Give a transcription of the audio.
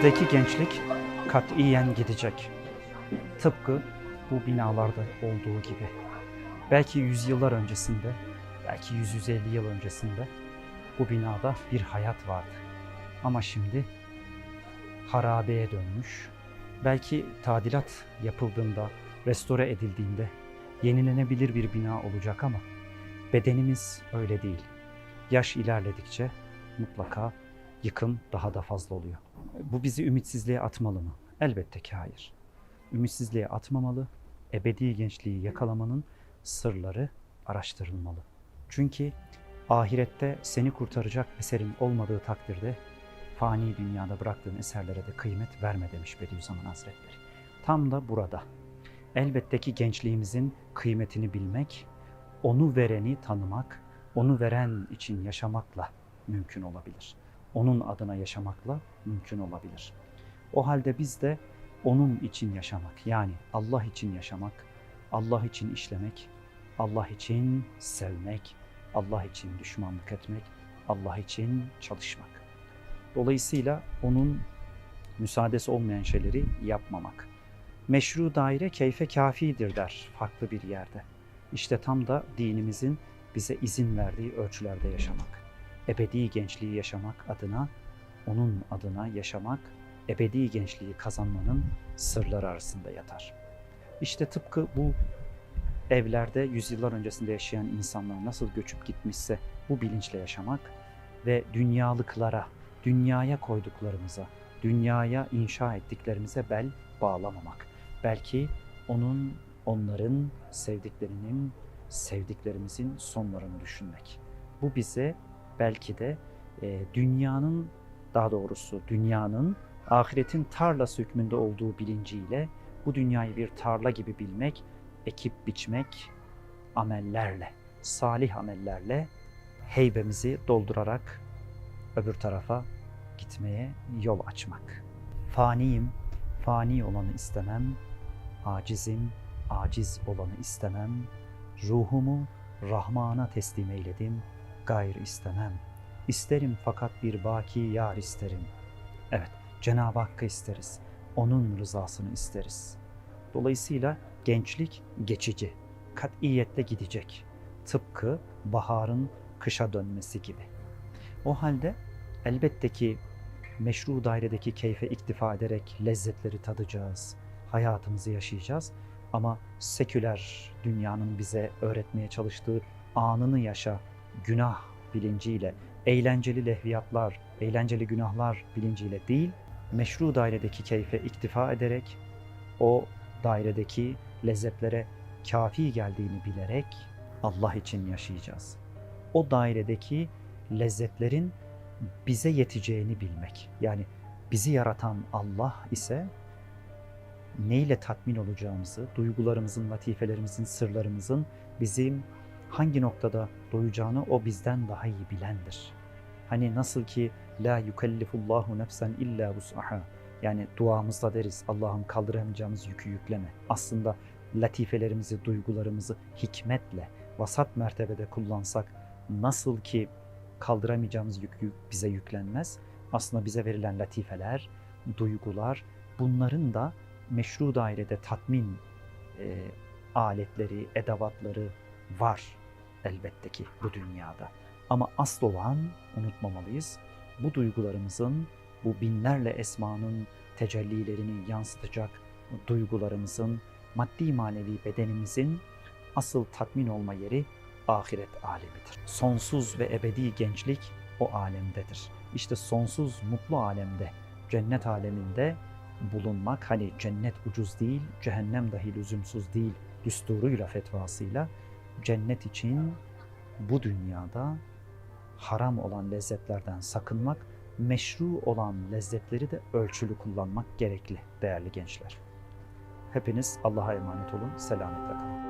Bizdeki gençlik katiyen gidecek. Tıpkı bu binalarda olduğu gibi. Belki yüzyıllar öncesinde, belki 150 yıl öncesinde bu binada bir hayat vardı. Ama şimdi harabeye dönmüş. Belki tadilat yapıldığında, restore edildiğinde yenilenebilir bir bina olacak ama bedenimiz öyle değil. Yaş ilerledikçe mutlaka yıkım daha da fazla oluyor. Bu bizi ümitsizliğe atmalı mı? Elbette ki hayır. Ümitsizliğe atmamalı, ebedi gençliği yakalamanın sırları araştırılmalı. Çünkü ahirette seni kurtaracak eserin olmadığı takdirde fani dünyada bıraktığın eserlere de kıymet verme demiş Bediüzzaman Hazretleri. Tam da burada. Elbette ki gençliğimizin kıymetini bilmek, onu vereni tanımak, onu veren için yaşamakla mümkün olabilir. Onun adına yaşamakla mümkün olabilir. O halde biz de onun için yaşamak, yani Allah için yaşamak, Allah için işlemek, Allah için sevmek, Allah için düşmanlık etmek, Allah için çalışmak. Dolayısıyla onun müsaadesi olmayan şeyleri yapmamak. Meşru daire keyfe kafidir der farklı bir yerde. İşte tam da dinimizin bize izin verdiği ölçülerde yaşamak. Ebedi gençliği yaşamak adına, onun adına yaşamak, ebedi gençliği kazanmanın sırları arasında yatar. İşte tıpkı bu evlerde yüzyıllar öncesinde yaşayan insanlar nasıl göçüp gitmişse bu bilinçle yaşamak ve dünyalıklara, dünyaya koyduklarımıza, dünyaya inşa ettiklerimize bel bağlamamak. Belki onun, onların, sevdiklerinin, sevdiklerimizin sonlarını düşünmek. Bu bize belki de e, dünyanın, daha doğrusu dünyanın ahiretin tarlası hükmünde olduğu bilinciyle bu dünyayı bir tarla gibi bilmek, ekip biçmek, amellerle, salih amellerle heybemizi doldurarak öbür tarafa gitmeye yol açmak. Faniyim, fani olanı istemem, acizim, aciz olanı istemem, ruhumu Rahman'a teslim eyledim, gayr istemem. İsterim fakat bir baki yar isterim. Evet, Cenab-ı Hakk'ı isteriz. Onun rızasını isteriz. Dolayısıyla gençlik geçici, katiyetle gidecek. Tıpkı baharın kışa dönmesi gibi. O halde elbette ki meşru dairedeki keyfe iktifa ederek lezzetleri tadacağız, hayatımızı yaşayacağız. Ama seküler dünyanın bize öğretmeye çalıştığı anını yaşa, günah bilinciyle, eğlenceli lehviyatlar, eğlenceli günahlar bilinciyle değil, meşru dairedeki keyfe iktifa ederek o dairedeki lezzetlere kafi geldiğini bilerek Allah için yaşayacağız. O dairedeki lezzetlerin bize yeteceğini bilmek. Yani bizi yaratan Allah ise neyle tatmin olacağımızı, duygularımızın, latifelerimizin, sırlarımızın bizim hangi noktada doyacağını o bizden daha iyi bilendir. Hani nasıl ki la yukellifullahu nefsen illa vus'aha. Yani duamızda deriz Allah'ım kaldıramayacağımız yükü yükleme. Aslında latifelerimizi, duygularımızı hikmetle, vasat mertebede kullansak nasıl ki kaldıramayacağımız yük, bize yüklenmez. Aslında bize verilen latifeler, duygular bunların da meşru dairede tatmin e, aletleri, edavatları var elbette ki bu dünyada. Ama asıl olan unutmamalıyız. Bu duygularımızın, bu binlerle esmanın tecellilerini yansıtacak duygularımızın, maddi manevi bedenimizin asıl tatmin olma yeri ahiret alemidir. Sonsuz ve ebedi gençlik o alemdedir. İşte sonsuz mutlu alemde, cennet aleminde bulunmak hani cennet ucuz değil, cehennem dahi lüzumsuz değil düsturuyla fetvasıyla cennet için bu dünyada haram olan lezzetlerden sakınmak, meşru olan lezzetleri de ölçülü kullanmak gerekli değerli gençler. Hepiniz Allah'a emanet olun, selametle kalın.